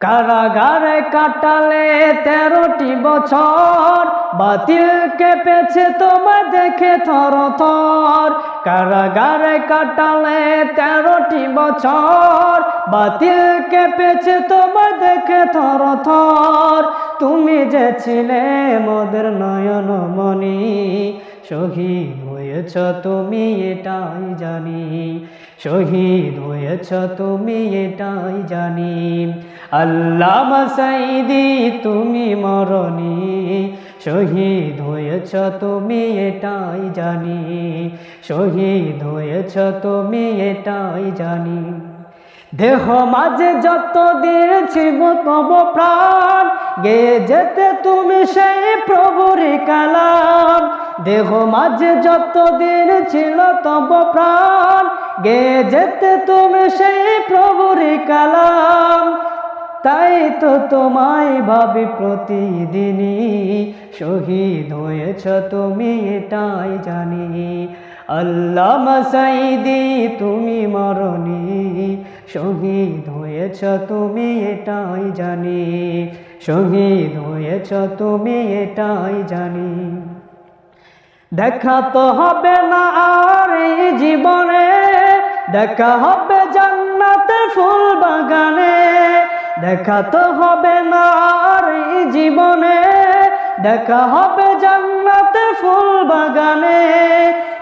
কারাগারে কাটালে তেরোটি বছর। বাতিল কেঁপেছে তোমার দেখে থর থর কারাগারে কাটালে তেরোটি বছর। বাতিল কেঁপেছে তোমার দেখে থর থর তুমি যে ছিলে মোদের নয়ন মনি শহীদ হয়েছ তুমি এটাই জানি। শহীদ হয়েছ তুমি এটাই জানি। আল্লাহ মাসাইদি তুমি মরণি। শহীদ হয়েছ তুমি, এটাই জানি। শহীদ হয়েছ তুমি, এটাই জানি। দেহ মাঝে যত দিন ছিল তব প্রাণ গে যেতে তুমি সেই প্রভুর কালাম। দেহ মাঝে যত দিন ছিল তব প্রাণ গে যেতে তুমি সেই প্রভুর কালাম। তাই তো তোমায় ভাবি প্রতিদিনই। শহীদ হয়েছ তুমি, এটাই জানি। আল্লাহ মাসাইদি তুমি মরণি। শহীদ হয়েছ তুমি, এটাই জানি। শহীদ হয়েছ তুমি, এটাই জানি। দেখা তো হবে না আর এই জীবনে। দেখা হবে জান্নাতের ফুল বাগানে। দেখা তো হবে না আর জীবনে দেখা হবে জান্নাতে ফুল বাগানে।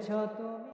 করেছ তুমি